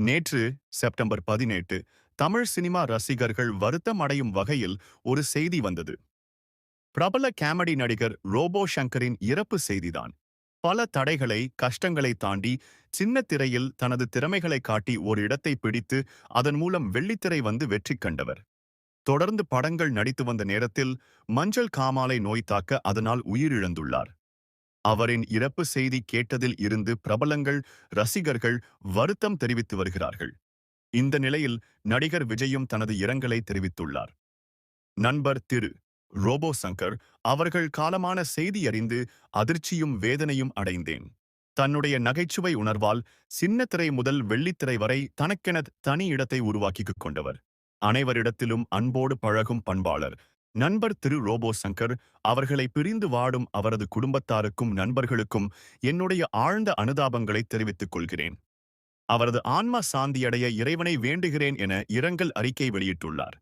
நேற்று செப்டம்பர் பதினெட்டு தமிழ் சினிமா ரசிகர்கள் வருத்தம் அடையும் வகையில் ஒரு செய்தி வந்தது. பிரபல காமெடி நடிகர் ரோபோ சங்கரின் இறப்பு செய்திதான். பல தடைகளை கஷ்டங்களை தாண்டி சின்ன திரையில் தனது திறமைகளை காட்டி ஒரு இடத்தை பிடித்து அதன் மூலம் வெள்ளித்திரை வந்து வெற்றி கண்டவர். தொடர்ந்து படங்கள் நடித்து வந்த நேரத்தில் மஞ்சள் காமாலை நோய் தாக்க அதனால் உயிரிழந்துள்ளார். அவரின் இறப்பு செய்தி கேட்டதில் இருந்து பிரபலங்கள் ரசிகர்கள் வருத்தம் தெரிவித்து வருகிறார்கள். இந்த நிலையில் நடிகர் விஜயும் தனது இரங்கலை தெரிவித்துள்ளார். நண்பர் திரு ரோபோ சங்கர் அவர்கள் காலமான செய்தி அறிந்து அதிர்ச்சியும் வேதனையும் அடைந்தேன். தன்னுடைய நகைச்சுவை உணர்வால் சின்ன திரை முதல் வெள்ளித்திரை வரை தனக்கென தனி இடத்தை உருவாக்கிக் கொண்டவர். அனைவரிடத்திலும் அன்போடு பழகும் பண்பாளர் நண்பர் திரு ரோபோ சங்கர் அவர்களை பிரிந்து வாடும் அவரது குடும்பத்தாருக்கும் நண்பர்களுக்கும் என்னுடைய ஆழ்ந்த அனுதாபங்களை தெரிவித்துக் கொள்கிறேன். அவரது ஆன்மா சாந்தியடைய இறைவனை வேண்டுகிறேன் என இரங்கல் அறிக்கை வெளியிட்டுள்ளார்.